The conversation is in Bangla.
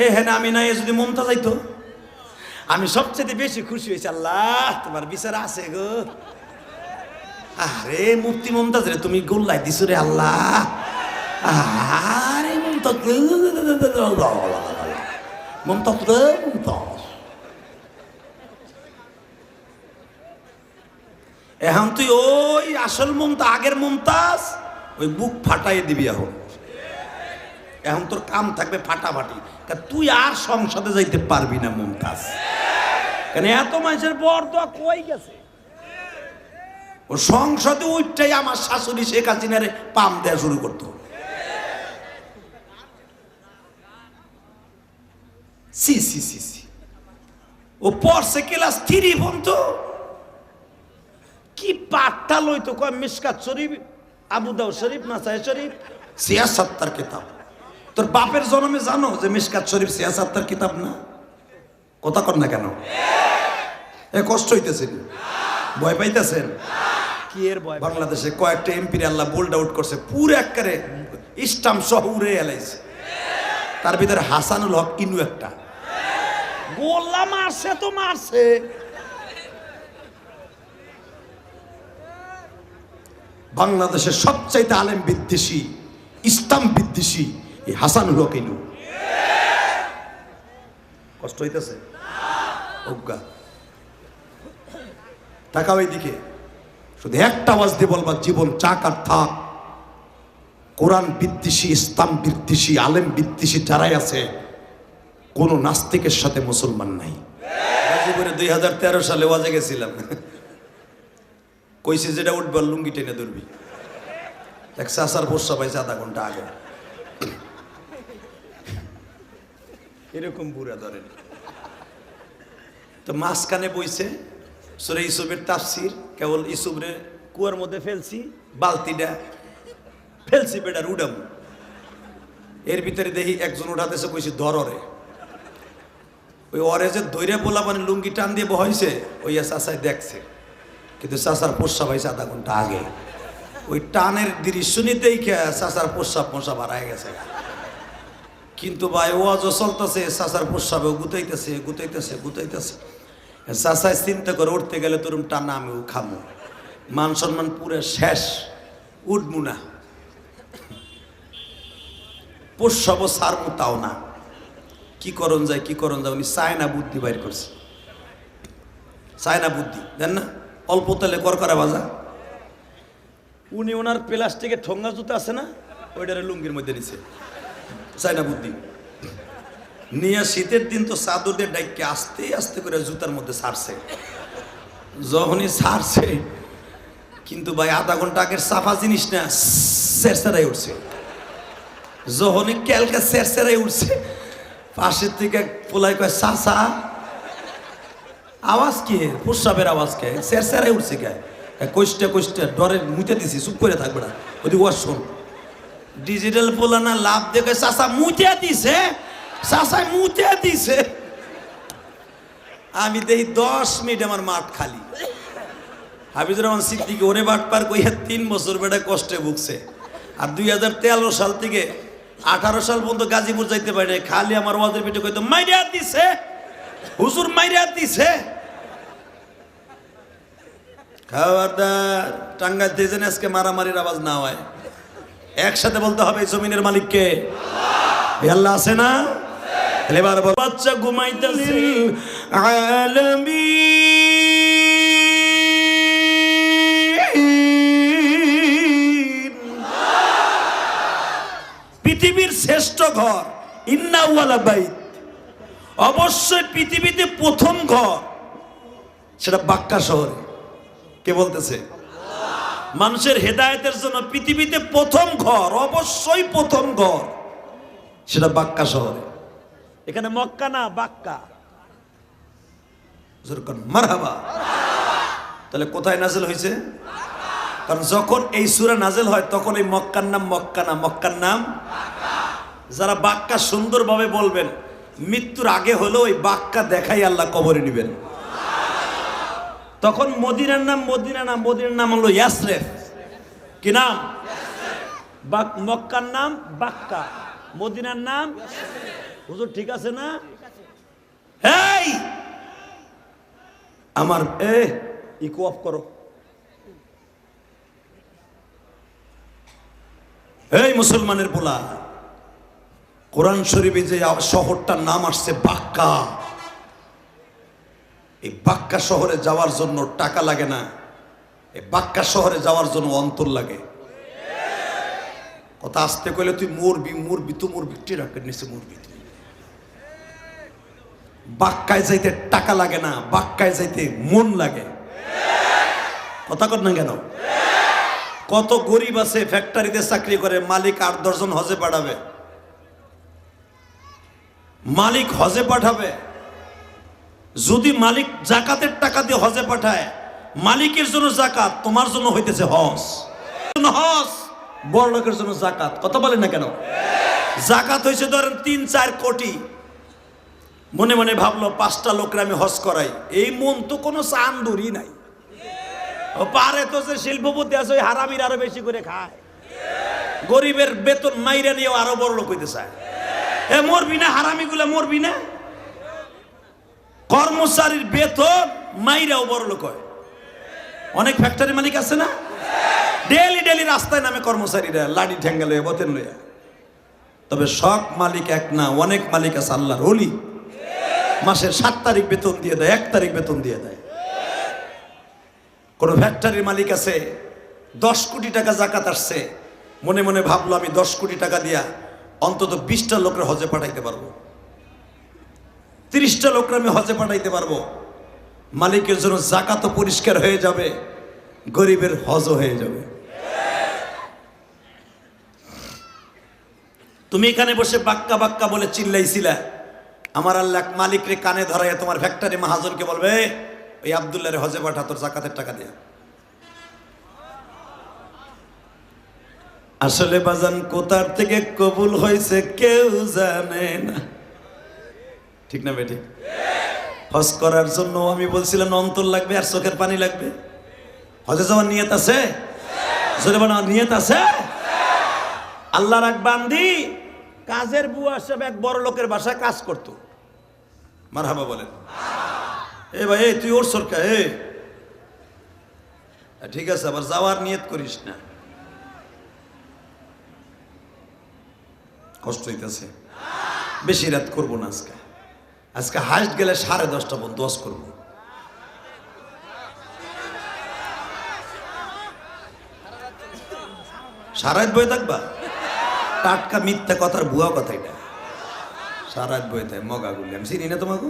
হে হ্যাঁ আমি না, এ যদি মমতা যাইতো? আমি সবচেয়ে বেশি খুশি হয়েছি, আল্লাহ, তোমার বিচার আছে গো। আরে মুক্তি মমতাজ রে, তুমি গোল্লাই দিছো রে, আল্লাহ। মমতাজ এখন তুই ওই আসল মমতা, আগের মমতাজ, ওই বুক ফাটাই দিবি এখন। এখন তোর কাম থাকবে ফাটাফাটি। তা তুই আর সংসদে যাইতে পারবি না, মমতাজ। কেন এত মানুষের বর দোয়া কই গেছে? ও সংসদে ওইটাই আমার শাশুড়ি শেখ হাসিনারে পাম দেওয়া শুরু করতো। C C C C. ও পড়ছে ক্লাস থ্রি পর্যন্ত। কি পাঠটা লইতো? কয় মিসকাত শরীফ, আবু দাউ শরীফ, নাসাই শরীফ। সিয়াসাত্তার কিতাব। তোর বাপের জন্মে জানো যে মিসকাত শরীফ সিয়াসাত্তার কিতাব না? কথা কর না কেন? এ কষ্ট হইতেছে নি? ভয় পাইতেছেন? কি এর বয় বাংলাদেশে কয়েকটা এমপির আল্লাহ বোল্ড আউট করছে পুরো একবারে ইস্টাম সহ উড়ে এলাইছে। তার ভিতরে হাসানুল হক ইনু একটা। গোল্লা মারছে তো মারছে। বাংলাদেশের সবচাইতে আলেম বিদ্বেষী ইসলাম বিদ্বেষী এই হাসানুল হক ইনু কষ্ট হইতেছে? অজ্ঞা। টাকা ওই দিকে শুধু একটা আওয়াজ দিয়ে বলবা, জীবন চাক আর থাক। কোরআন বিদ্বেষী, ইসলাম বিদ্বেষী, আলেম বিদ্বেষী যারাই আছে, কোনো নাস্তিকের সাথে মুসলমান নাই। দুই হাজার তেরো সালে ওয়াজে গেছিলাম। কইছে যেটা উঠবে লুঙ্গি টেনে ধরবি। এক চাষার বর্ষা পাইছে আধা ঘণ্টা আগে। এরকম বুড়া ধরেন। তো মাঝখানে বইছে, সুরে ইসুবের তাফসির, কেবল ইসুবরে কুয়ার মধ্যে ফেলছি, বালতিটা ফেলছি বেটার উডাম এর ভিতরে দেখি একজন উঠাতেছে, কইছি ধররে ওই অরে যে ধৈর্য বলা মানে লুঙ্গি টান দিয়ে বহাইছে, ওই চাষায় দেখছে। কিন্তু চাষার পোষা পাইছে আধা ঘণ্টা আগে। ওই টানের দৃশ্য নিতেই চাষার পোষা পোষা বাড়ায় গেছে। কিন্তু ভাই, ওয়াজও চলতেছে চাষার পোষাবেও গুতাইতেছে গুতাইতেছে গুতাইতেছে। চাষায় চিন্তা করে উঠতে গেলে তোরম টানা আমিও খামো। মান সম্মান পুরো শেষ উঠবো না। পোষাবো সারবো তাও না। কি করণ যায়, কি করণ যায়, উনি চায়না বুদ্ধি বাইর করছে। চায়না বুদ্ধি, দেন না? অল্প তেলে কর করা বাজা উনি ওনার প্লাস্টিকের ঠোঙ্গা জুতা আছে না, ওইটারে লুঙ্গির মধ্যে নিছে। চায়না বুদ্ধি নিয়ে শীতের দিন তো চাদরদের ডাইকে আস্তে আস্তে করে জুতার মধ্যে ছাড়ছে যখনই ছাড়ছে কিন্তু ভাই আধা ঘণ্টা আগের সাফা জিনিস না, সেরসেরাই উঠছে। যখনই ক্যালকা সেরসেরাই উঠছে, পাশের থেকে পোলাই কয় সাসা আওয়াজ কি? প্রস্রাবের আওয়াজ কে? সেরসেরাই উঠছে কে? কষ্টে কষ্টে ডরে মুতে দিছি, চুপ করে থাকবে না। ওদি ওয়ার শোন। ডিজিটাল পোলা না লাভ দেখে চাষা মুতে দিছে। চাষায় মুতে দিছে। আমি দেখি দশ মিনিট আমার মাঠ খালি। হাফিজুর রহমান সিদ্দিকি ওরে বাট পার কইয়া তিন বছর বেটা কষ্টে ভুগছে। আর দুই হাজার তেরো সাল থেকে আঠারো সাল পর্যন্ত গাজীপুর যাইতে পারে নাই। খালি আমার ওয়াজের পিঠে কইতো মাইরিয়া দিছে। হুজুর মাইরিয়া দিছে। খাবারদার টাঙ্গাই দিয়ে যেন আজকে মারামারির আওয়াজ না হয়। একসাথে বলতে হবে জমিনের মালিককে। আল্লাহ আছে না? বাচ্চা পৃথিবীর শ্রেষ্ঠ ঘর, ইন্নাওয়ালা অবশ্যই পৃথিবীতে প্রথম ঘর সেটা বাক্কা শহরে। কে বলতেছে? মানুষের হেদায়েতের জন্য পৃথিবীতে প্রথম ঘর, অবশ্যই প্রথম ঘর, সেটা বাক্কা শহরে। এখানে মক্কা না, বাক্কা। মারহাবা। তাহলে কোথায় নাজেল হয়েছে? কারণ যখন এই সুরা নাজেল হয়, তখন এই মক্কার নাম মক্কা না, মক্কার নাম যারা বাক্কা সুন্দরভাবে বলবেন, মৃত্যুর আগে হলেও ওই বাক্কা দেখাই আল্লাহ কবরে নেবেন। তখন মদিনার নাম, মদিনা নাম, মদিনার নাম হলো ইয়াসরেফ। কি নাম? মক্কার নাম বাক্কা। মদিনার নাম হুজুর, ঠিক আছে না? এই আমার, এ, ইকো অফ করো। এই মুসলমানের পোলা, কোরআন শরীফে যে শহরটার নাম আসছে বাক্কা। এই বাক্কা শহরে যাওয়ার জন্য টাকা লাগে না, এই বাক্কা শহরে যাওয়ার জন্য অন্তর লাগে। কথা আসতে কইলে তুই মরবি মরবি তো মরবি টেরাকের নিচে মরবি তুই। বাক্কায় যাইতে টাকা লাগে না, বাক্কায় যাইতে মন লাগে। কথা কর না কেন? কত গরিব আছে, ফ্যাক্টরিতে চাকরি করে, মালিক আট দশজন হজে পাঠাবে। মালিক হজে পাঠাবে। যদি মালিক জাকাতের টাকা দিয়ে হজে পাঠায়, মালিকের জন্য জাকাত, তোমার জন্য হইতেছে হজ। হজ, বড় লোকের জন্য জাকাত। কথা বলে না কেন? জাকাত হয়েছে ধরেন তিন, চার কোটি। মনে মনে ভাবলো, পাঁচটা লোকরা আমি হজ করাই। এই মন তো কোনো চান্দুরি নাই। পারে তো যে শিল্পপতি আছে, ওই হারামির আরও বেশি করে খায়। গরিবের বেতন মাইরা নিয়েও আরও বড় লোক হইতে চায়। এ মরবি না হারামি গুলা মরবি না? কর্মচারীর বেতন মাইরাও বড় লোক হয়। অনেক ফ্যাক্টরি মালিক আছে না? ডেলি ডেলি রাস্তায় নামে কর্মচারীরা, লাডি ঠ্যাঙ্গা লইয়া, বতেন লইয়া। তবে সব মালিক এক না, অনেক মালিক আছে আল্লাহর অলি মাসের সাত তারিখ বেতন দিয়ে দেয়, এক তারিখ বেতন দিয়ে দেয়। কোন ফ্যাক্টরির মালিক আছে, দশ কোটি টাকা জাকাত আসছে। মনে মনে ভাবলো আমি দশ কোটি টাকা দিয়া অন্তত বিশটা লোকের হজে পাঠাইতে পারব। তিরিশটা লোকরা আমি হজে পাঠাইতে পারব। মালিকের জন্য জাকাতও পরিষ্কার হয়ে যাবে, গরিবের হজও হয়ে যাবে। তুমি এখানে বসে বাক্কা বাক্কা বলে চিল্লাইছিলা। আমার আল্লাহ মালিক রে কানে ধরাইয়া তোমার ফ্যাক্টরি মাহাজনকে বলবে, ওই আবদুল্লাহ হজে পাঠা, তোর জাকাতের টাকা দিয়া। আসলে বাজান কোথার থেকে কবুল হয়েছে কেউ জানে না। ঠিক না বেটি? হজ করার জন্য আমি বলছিলাম, অন্তর লাগবে আর চোখের পানি লাগবে। হজে যাওয়ার নিয়ত আছে? নিয়ত আছে? আল্লাহর এক বান্দি, কাজের বুয়া সব এক বড় লোকের বাসায় কাজ করতো। মার হাবা বলেন। এ ভাই এই তুই ওর সরকার, এ। ঠিক আছে, আবার যাওয়ার নিয়ত করিস না। কষ্ট হইতেছে। বেশি রাত করব না আজকে। আজকে হাইস্ট গেলে সাড়ে দশটা পর্যন্ত দশ করব। সারাত বই থাকবা? টাটকা মিথ্যা কথার ভুয়া কথা এটা। সারাত বই থাকে, মগা গুলি। আমি চিনি না তোমাকে।